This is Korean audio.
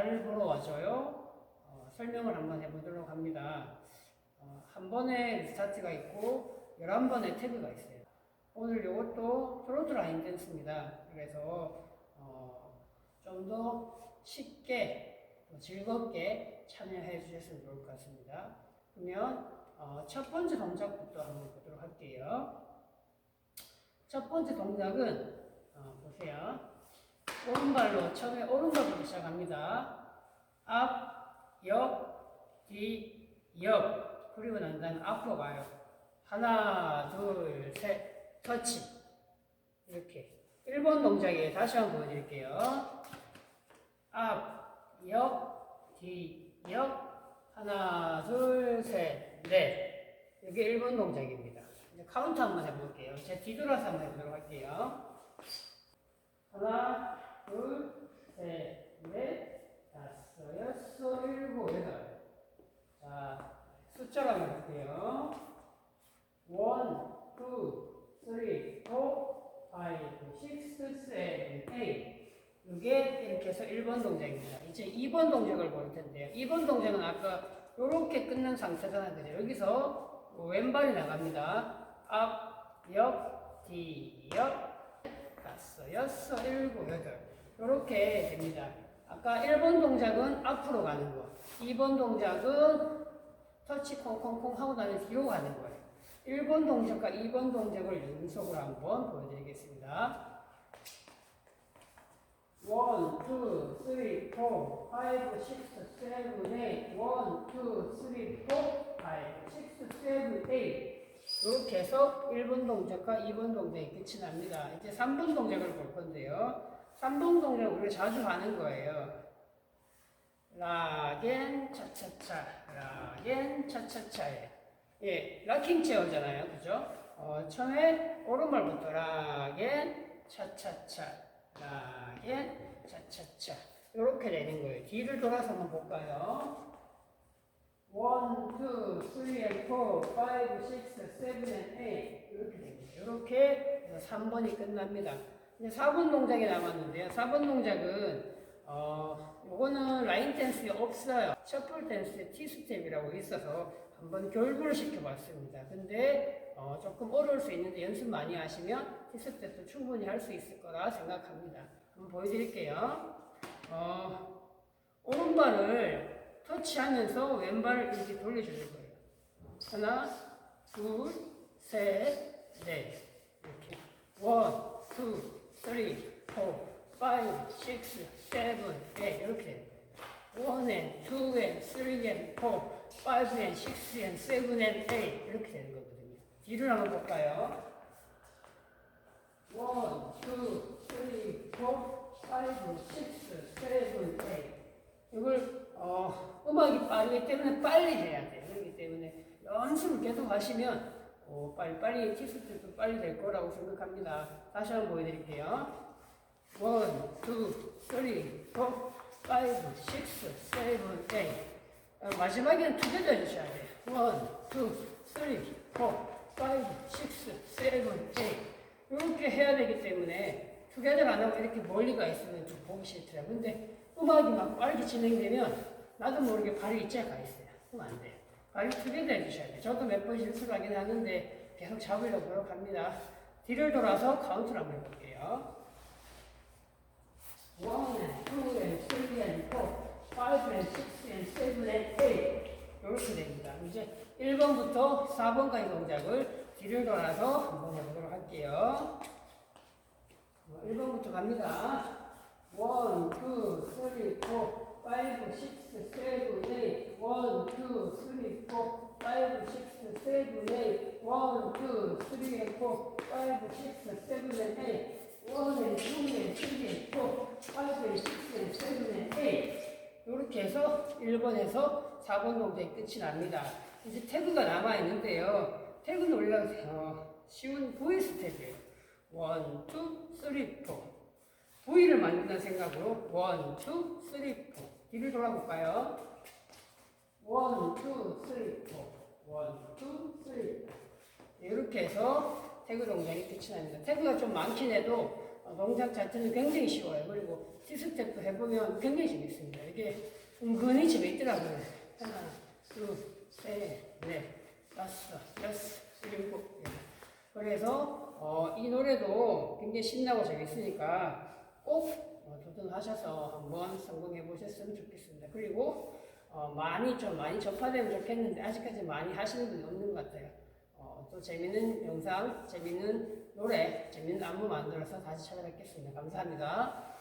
나를 보러 와줘요. 어, 설명을 한번 해보도록 합니다. 어, 한 번에 리스타트가 있고 11번의 태그가 있어요. 오늘 이것도 트로트 라인 댄스입니다. 그래서 어, 좀 더 쉽게 또 즐겁게 참여해 주셨으면 좋을 것 같습니다. 그러면 어, 첫 번째 동작부터 한번 보도록 할게요. 첫 번째 동작은 어, 보세요. 오른발로 처음에 오른발부터 시작합니다. 앞, 옆, 뒤, 옆. 그리고 난 다음에 앞으로 가요. 하나, 둘, 셋, 터치. 이렇게. 1번 동작에 다시 한번 보여드릴게요. 앞, 옆, 뒤, 옆. 하나, 둘, 셋, 넷. 이게 1번 동작입니다. 이제 카운트 한번 해볼게요. 제 뒤돌아서 한번 해보도록 할게요. 하나, 둘, 셋, 넷, 다섯, 여섯, 일곱, 여덟. 자, 한번 해볼게요. 원, 투, 쓰리, 포, 파이브, 식스, 세븐, 에잇. 이게 이렇게 해서 1번 동작입니다. 이제 2번 동작을 볼 텐데요. 2번 동작은 아까 이렇게 끝난 상태잖아요. 그죠? 여기서 왼발이 나갑니다. 앞, 옆, 뒤, 옆, 다섯, 여섯, 일곱, 여덟. 이렇게 됩니다. 아까 1번 동작은 앞으로 가는 거. 2번 동작은 터치 콩콩콩 하고 나면 뒤로 가는 거예요. 1번 동작과 2번 동작을 연속으로 한번 보여드리겠습니다. 1, 2, 3, 4, 5, 6, 7, 8 1, 2, 3, 4, 5, 6, 7, 8 이렇게 해서 1번 동작과 2번 동작이 끝이 납니다. 이제 3번 동작을 볼 건데요. 3번 동작 우리가 자주 하는 거예요. 라겐 차차차 라겐 차차차에. 예 락킹 체어잖아요. 그죠? 어, 처음에 오른발부터 라겐 차차차 라겐 차차차. 이렇게 되는 거예요. 뒤를 돌아서 한번 볼까요? 1, 2, 3, and 4, 5, 6, 7, and 8 이렇게 됩니다. 이렇게 해서 3번이 끝납니다 이제 4번 동작이 남았는데요 4번 동작은 어, 요거는 라인 댄스에 없어요. 셔플 댄스에 T스텝이라고 있어서 한번 교육을 시켜봤습니다. 근데 어, 조금 어려울 수 있는데 연습 많이 하시면 T스텝도 충분히 할 수 있을 거라 생각합니다. 한번 보여드릴게요. 어, 오른발을 터치하면서 왼발을 이렇게 돌려주는 거예요. 하나, 둘, 셋, 넷. 이렇게. 원, 투, 쓰리, 포, 5, 6, 7, 8 이렇게 돼요. 1 and 2 and 3 and 4, 5 and 6 and 7 and 8 이렇게 되는 거거든요. 뒤를 한번 볼까요? 1, 2, 3, 4, 5, 6, 7, 8 이걸 어, 음악이 빠르기 때문에 빨리 해야 돼요. 그렇기 때문에 연습을 계속 하시면 어, 빨리빨리 티스트도 빨리 될 거라고 생각합니다. 다시 한번 보여드릴게요. 원, 투, 쓰리, 포, 파이브, 식스, 세븐, 에잇. 어, 마지막에는 투게더 해주셔야 돼요. 원, 투, 쓰리, 포, 파이브, 식스, 세븐, 에잇. 이렇게 해야 되기 때문에 투게더 안 하고 이렇게 멀리가 있으면 좀 보기 싫더라고요. 근데 음악이 막 빨리 진행되면 나도 모르게 발이 이쪽에 가 있어요. 그럼 안 돼요. 발이 투게더 해주셔야 돼요. 저도 몇 번 실수를 하긴 하는데 계속 잡으려고 노력합니다. 뒤를 돌아서 카운트를 한번 해볼게요. and and and and and and 이렇게 됩니다. 이제 1번부터 4번까지 동작을 뒤를 돌아서 한번 해보도록 할게요. 1번부터 갑니다. 1, 2, 3, 4, 5, 6, 7, 8 1, 2, 3, 4, 5, 6, 7, 8 1, 2, 3, 4, 5, 6, 7, 8 1 and 2 and 3 and 4, 5 and 6 and 7 and 8 이렇게 해서 1번에서 4번 동작이 끝이 납니다. 이제 태그가 남아 있는데요. 태그는 어, 쉬운 V 스텝이에요. 1, 2, 3, 4. V를 만든다는 생각으로 1, 2, 3, 4. 뒤를 돌아볼까요? 1, 2, 3, 4. 1, 2, 3, 4. 이렇게 해서 태그 동작이 끝이 납니다. 태그가 좀 많긴 해도 어, 동작 자체는 굉장히 쉬워요. 그리고 시스텝도 해보면 굉장히 재밌습니다. 이게 은근히 재밌더라고요. 하나, 둘, 셋, 넷, 다섯, 여섯, 일곱. 그래서 어, 이 노래도 굉장히 신나고 재밌으니까 꼭 어, 도전하셔서 한번 성공해 보셨으면 좋겠습니다. 그리고 어, 많이 좀 많이 접하되면 좋겠는데 아직까지 많이 하시는 분이 없는 것 같아요. 어, 또 재밌는 영상, 재밌는 노래, 재밌는 안무 만들어서 다시 찾아뵙겠습니다. 감사합니다.